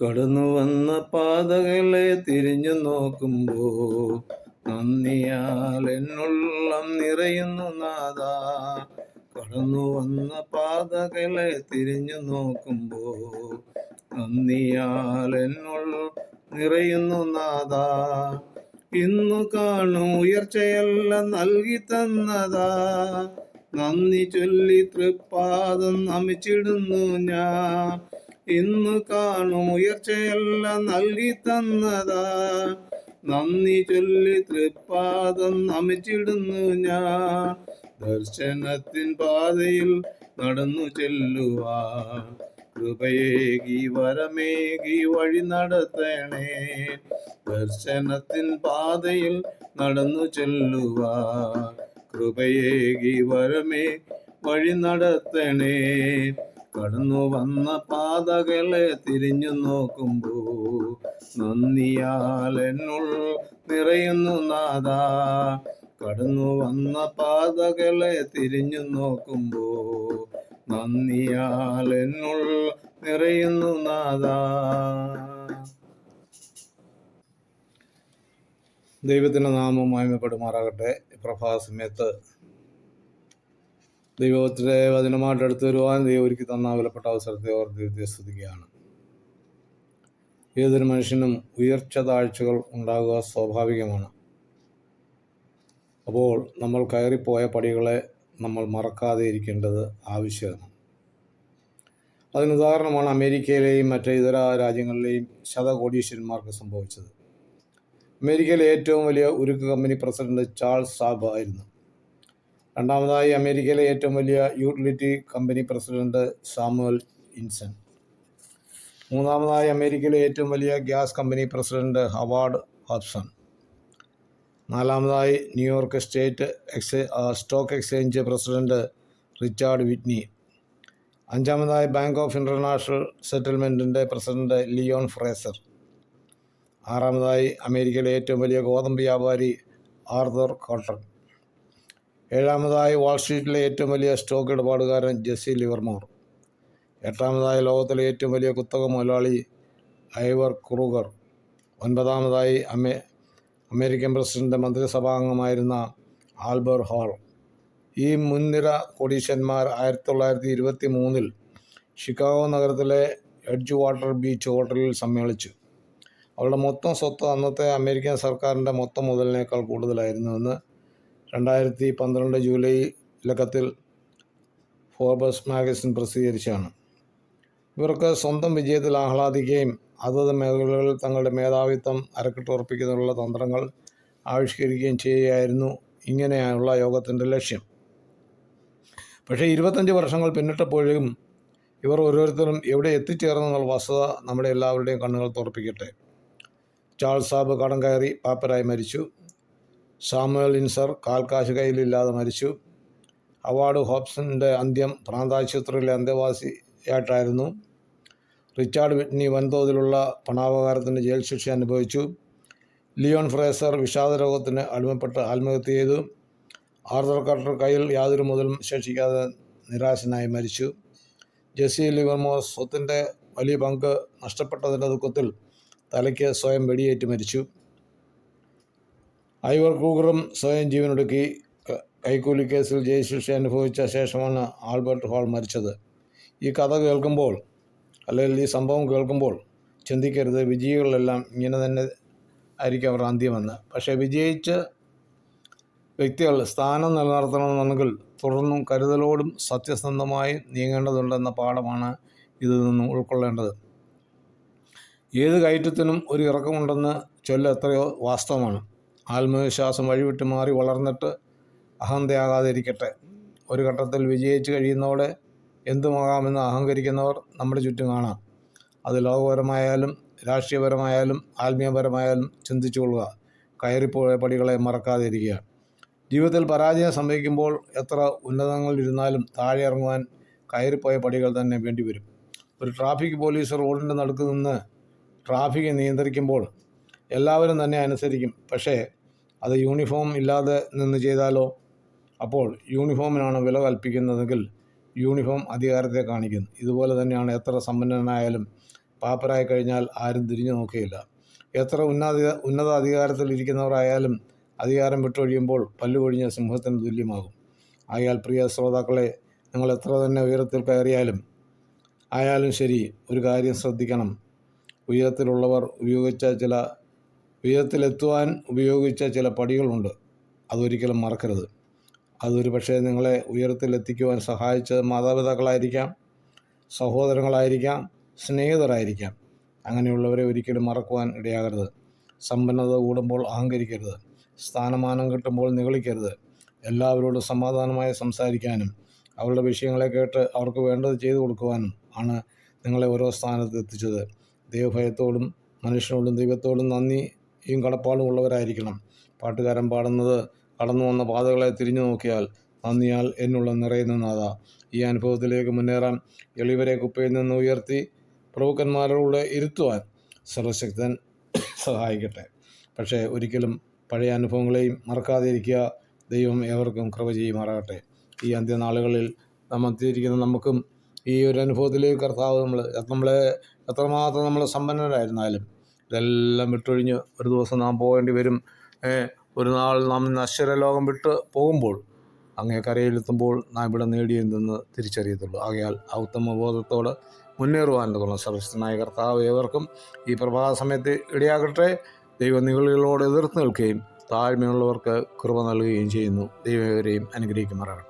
കടന്നു വന്ന പാതകളെ തിരിഞ്ഞു നോക്കുമ്പോ നന്ദിയാൽ എന്നുള്ളം നിറയുന്നു നാദ കടന്നു വന്ന പാതകളെ തിരിഞ്ഞു നോക്കുമ്പോ നന്ദിയാൽ എന്നുള്ള നിറയുന്നു നാദ ഇന്നു കാണും ഉയർച്ചയെല്ലാം നൽകി തന്നതാ. നന്ദി ചൊല്ലി തൃപ്പാദം നമിച്ചിടുന്നു ഞാൻ. ഇന്നു കാണും ഉയർച്ചയെല്ലാം നൽകി തന്നതാ. നന്ദി ചൊല്ലി തൃപ്പാദം നമിച്ചിടുന്നു ഞാൻ. ദർശനത്തിൻ പാതയിൽ നടന്നു ചെല്ലുവാ കൃപയേകി വരമേകി വഴി നടത്തണേ. ദർശനത്തിൻ പാതയിൽ നടന്നു ചെല്ലുവാ കൃപയേകി വരമേ വഴി നടത്തണേ. കടന്നു വന്ന പാതകളെ തിരിഞ്ഞു നോക്കുമ്പോ നന്ദിയാൽ എന്നുൾ നിറയുന്നു നാഥ. കടന്നു വന്ന പാതകളെ തിരിഞ്ഞു നോക്കുമ്പോ നന്ദിയാൽ എന്നുൾ നിറയുന്നു നാഥ. ദൈവത്തിന്റെ നാമം മായ്മപ്പെടുമാറാകട്ടെ പ്രഭാത സമയത്ത് ദൈവത്തിന്റെ വചനമായിട്ട് എടുത്തു വരുവാൻ ദൈവം ഒരുക്കി തന്ന വിലപ്പെട്ട അവസരത്തെ ഓർ ദൈവത്തെ സ്തുതിക്കുകയാണ്. ഏതൊരു മനുഷ്യനും ഉയർച്ച താഴ്ചകൾ ഉണ്ടാകുക സ്വാഭാവികമാണ്. അപ്പോൾ നമ്മൾ കയറിപ്പോയ പടികളെ നമ്മൾ മറക്കാതെ ഇരിക്കേണ്ടത് ആവശ്യമാണ്. അതിന് ഉദാഹരണമാണ് അമേരിക്കയിലെയും മറ്റ് ഇതര രാജ്യങ്ങളിലെയും ശതകോടീശ്വരന്മാർക്ക് സംഭവിച്ചത്. അമേരിക്കയിലെ ഏറ്റവും വലിയ ഉരുക്ക് കമ്പനി പ്രസിഡന്റ് ചാൾസ് സാബ് ആയിരുന്നു. രണ്ടാമതായി അമേരിക്കയിലെ ഏറ്റവും വലിയ utility company president Samuel Insull മൂന്നാമതായി അമേരിക്കയിലെ ഏറ്റവും വലിയ gas company president Howard Hopson. നാലാമതായി New York state stock exchange president Richard Whitney. അഞ്ചാമതായി ബാങ്ക് ഓഫ് ഇന്റർനാഷണൽ സെറ്റിൽമെന്റിന്റെ പ്രസിഡന്റ് ലിയോൺ ഫ്രേസർ. ആറാമതായി അമേരിക്കയിലെ ഏറ്റവും വലിയ ഗോതമ്പ് വ്യാപാരി ആർതർ കോട്ടൺ. ഏഴാമതായി വാൾസ്ട്രീറ്റിലെ ഏറ്റവും വലിയ സ്റ്റോക്ക് ഇടപാടുകാരൻ ജെസ്സി ലിവർമോർ. എട്ടാമതായി ലോകത്തിലെ ഏറ്റവും വലിയ കുത്തക മുതലാളി ഐവർ ക്രൂഗർ ഒൻപതാമതായി അമേ അമേരിക്കൻ പ്രസിഡന്റ് മന്ത്രിസഭാംഗമായിരുന്ന ആൽബർട്ട് ഹാൾ. ഈ മുൻനിര കൊടീശന്മാർ ആയിരത്തി തൊള്ളായിരത്തി ഇരുപത്തി മൂന്നിൽ ഷിക്കാഗോ നഗരത്തിലെ എഡ്ജ് വാട്ടർ ബീച്ച് ഹോട്ടലിൽ സമ്മേളിച്ചു. അവരുടെ മൊത്തം സ്വത്ത് അന്നത്തെ അമേരിക്കൻ സർക്കാരിന്റെ മൊത്തം മുതലിനേക്കാൾ കൂടുതലായിരുന്നുവെന്ന് രണ്ടായിരത്തി പന്ത്രണ്ട് ജൂലൈ ലക്കത്തിൽ ഫോർബസ് മാഗസിൻ പ്രസിദ്ധീകരിച്ചാണ് ഇവർക്ക് സ്വന്തം വിജയത്തിൽ ആഹ്ലാദിക്കുകയും അതത് മേഖലകളിൽ തങ്ങളുടെ മേധാവിത്വം അരക്കിട്ടുറപ്പിക്കുന്നതിനുള്ള തന്ത്രങ്ങൾ ആവിഷ്കരിക്കുകയും ചെയ്യുകയായിരുന്നു ഇങ്ങനെയുള്ള യോഗത്തിന്റെ ലക്ഷ്യം. പക്ഷേ ഇരുപത്തഞ്ച് വർഷങ്ങൾ പിന്നിട്ടപ്പോഴും ഇവർ ഓരോരുത്തരും എവിടെ എത്തിച്ചേർന്നെന്നുള്ള വസ്തുത നമ്മുടെ എല്ലാവരുടെയും കണ്ണുകൾ തുറപ്പിക്കട്ടെ. ചാൾസ് സാബ് കടം കയറി പാപ്പരായി മരിച്ചു. സാമുവൽ ഇൻസർ കാൽക്കാശ് മരിച്ചു. അവാർഡ് ഹോപ്സിന്റെ അന്ത്യം പ്രാന്താശുപത്രിയിലെ അന്തേവാസിയായിട്ടായിരുന്നു. റിച്ചാർഡ് വിറ്റ്നി വൻതോതിലുള്ള പണാപകാരത്തിന് ജയിൽ ശിക്ഷ അനുഭവിച്ചു. ലിയോൺ ഫ്രേസർ വിഷാദ രോഗത്തിന് അടിമപ്പെട്ട് ആത്മഹത്യ ചെയ്തു. ആർദർ കട്ടർ കയ്യിൽ യാതൊരു മുതലും ശേഷിക്കാതെ നിരാശനായി മരിച്ചു. ജെസ്സി ലിവർമോർ സ്വത്തിന്റെ വലിയ പങ്ക് നഷ്ടപ്പെട്ടതിന്റെ ദുഃഖത്തിൽ തലയ്ക്ക് സ്വയം വെടിയേറ്റ് മരിച്ചു. ഐവർ കൂഗറും സ്വയം ജീവനൊടുക്കി കൈക്കൂലി കേസിൽ ജയിൽ ശിക്ഷ അനുഭവിച്ച ശേഷമാണ് ആൽബർട്ട് ഹാൾ മരിച്ചത്. ഈ കഥ കേൾക്കുമ്പോൾ അല്ലെങ്കിൽ ഈ സംഭവം കേൾക്കുമ്പോൾ ചിന്തിക്കരുത്. വിജയികളെല്ലാം ഇങ്ങനെ തന്നെ ആയിരിക്കും അവർ അന്ത്യമെന്ന്. പക്ഷേ വിജയിച്ച് വ്യക്തികൾ സ്ഥാനം നിലനിർത്തണമെന്നുണ്ടെങ്കിൽ തുടർന്നും കരുതലോടും സത്യസന്ധമായി നീങ്ങേണ്ടതുണ്ടെന്ന പാഠമാണ് ഇതിൽ നിന്നും ഉൾക്കൊള്ളേണ്ടത്. ഏത് കയറ്റത്തിനും ഒരു ഇറക്കമുണ്ടെന്ന് ചൊല്ല എത്രയോ വാസ്തവമാണ്. ആത്മവിശ്വാസം വഴിവിട്ട് മാറി വളർന്നിട്ട് അഹന്തയാകാതിരിക്കട്ടെ. ഒരു ഘട്ടത്തിൽ വിജയിച്ച് കഴിയുന്നതോടെ എന്തുമാകാമെന്ന് അഹങ്കരിക്കുന്നവർ നമ്മുടെ ചുറ്റും കാണാം. അത് ലോകപരമായാലും രാഷ്ട്രീയപരമായാലും ആത്മീയപരമായാലും ചിന്തിച്ചു കൊള്ളുക. കയറിപ്പോയ പടികളെ മറക്കാതിരിക്കുക. ജീവിതത്തിൽ പരാജയം സംഭവിക്കുമ്പോൾ എത്ര ഉന്നതങ്ങളിലിരുന്നാലും താഴെ ഇറങ്ങുവാൻ കയറിപ്പോയ പടികൾ തന്നെ വേണ്ടിവരും. ഒരു ട്രാഫിക് പോലീസ് റോഡിന്റെ നടുക്ക് നിന്ന് ട്രാഫിക് നിയന്ത്രിക്കുമ്പോൾ എല്ലാവരും തന്നെ അനുസരിക്കും. പക്ഷേ അത് യൂണിഫോം ഇല്ലാതെ നിന്ന് ചെയ്താലോ? അപ്പോൾ യൂണിഫോമിനാണ് വില കൽപ്പിക്കുന്നതെങ്കിൽ യൂണിഫോം അധികാരത്തെ കാണിക്കുന്നു ഇതുപോലെ തന്നെയാണ് എത്ര സമ്പന്നനായാലും പാപ്പരായി കഴിഞ്ഞാൽ ആരും തിരിഞ്ഞു നോക്കുകയില്ല. എത്ര ഉന്നത ഉന്നത അധികാരത്തിലിരിക്കുന്നവരായാലും അധികാരം വിട്ടൊഴിയുമ്പോൾ പല്ലുകൊഴിഞ്ഞ സിംഹത്തിന് തുല്യമാകും. ആയാൽ പ്രിയ ശ്രോതാക്കളെ നിങ്ങൾ എത്ര തന്നെ ഉയരത്തിൽ കയറിയാലും ആയാലും ശരി ഒരു കാര്യം ശ്രദ്ധിക്കണം. ഉയരത്തിലുള്ളവർ ഉപയോഗിച്ച ചില ഉയരത്തിലെത്തുവാൻ ഉപയോഗിച്ച ചില പടികളുണ്ട്. അതൊരിക്കലും മറക്കരുത്. അതൊരു പക്ഷേ നിങ്ങളെ ഉയരത്തിലെത്തിക്കുവാൻ സഹായിച്ചത് മാതാപിതാക്കളായിരിക്കാം സഹോദരങ്ങളായിരിക്കാം സ്നേഹിതരായിരിക്കാം. അങ്ങനെയുള്ളവരെ ഒരിക്കലും മറക്കുവാൻ ഇടയാകരുത്. സമ്പന്നത കൂടുമ്പോൾ അഹങ്കരിക്കരുത്. സ്ഥാനമാനം കിട്ടുമ്പോൾ നിഗളിക്കരുത്. എല്ലാവരോടും സമാധാനമായി സംസാരിക്കാനും അവരുടെ വിഷയങ്ങളെ കേട്ട് അവർക്ക് വേണ്ടത് ചെയ്തു കൊടുക്കുവാനും ആണ് നിങ്ങളെ ഓരോ സ്ഥാനത്ത് എത്തിച്ചത്. ദൈവഭയത്തോടും മനുഷ്യനോടും ദൈവത്തോടും നന്ദിയും കടപ്പാടും ഉള്ളവരായിരിക്കണം പാട്ടുകാരൻ പാടുന്നത് കടന്നു വന്ന പാതകളെ തിരിഞ്ഞു നോക്കിയാൽ നന്ദിയാൽ എന്നുള്ള നിറയുന്ന നാഥ. ഈ അനുഭവത്തിലേക്ക് മുന്നേറാൻ എളിവരെ കുപ്പയിൽ നിന്ന് ഉയർത്തി പ്രഭുക്കന്മാരോട് ഇരുത്തുവാൻ സർവശക്തൻ സഹായിക്കട്ടെ. പക്ഷേ ഒരിക്കലും പഴയ അനുഭവങ്ങളെയും മറക്കാതിരിക്കുക ദൈവം ഏവർക്കും കൃപ ചെയ്യുമാറാകട്ടെ. ഈ അന്ത്യനാളുകളിൽ നമ്മൾ എത്തിയിരിക്കുന്ന നമുക്കും ഈ ഒരു അനുഭവത്തിലേക്ക് കർത്താവ് നമ്മൾ നമ്മളെ എത്രമാത്രം നമ്മൾ സമ്പന്നരായിരുന്നാലും ഇതെല്ലാം വിട്ടൊഴിഞ്ഞ് ഒരു ദിവസം നാം പോകേണ്ടി വരും. ഒരു നാൾ നാം നശ്വര ലോകം വിട്ട് പോകുമ്പോൾ അങ്ങേ കരയിലെത്തുമ്പോൾ നാം ഇവിടെ നേടിയെന്തെന്ന് തിരിച്ചറിയത്തുള്ളൂ. ആകയാൽ ആ ഉത്തമ ബോധത്തോട് മുന്നേറുവാനുള്ള സർവശനായ കർത്താവ് ഏവർക്കും ഈ പ്രഭാത സമയത്ത് ഇടയാകട്ടെ. ദൈവ നികളികളോട് എതിർത്ത് നിൽക്കുകയും താഴ്മയുള്ളവർക്ക് കൃപ നൽകുകയും ചെയ്യുന്നു. ദൈവവരെയും അനുഗ്രഹിക്കുമാറാകട്ടെ.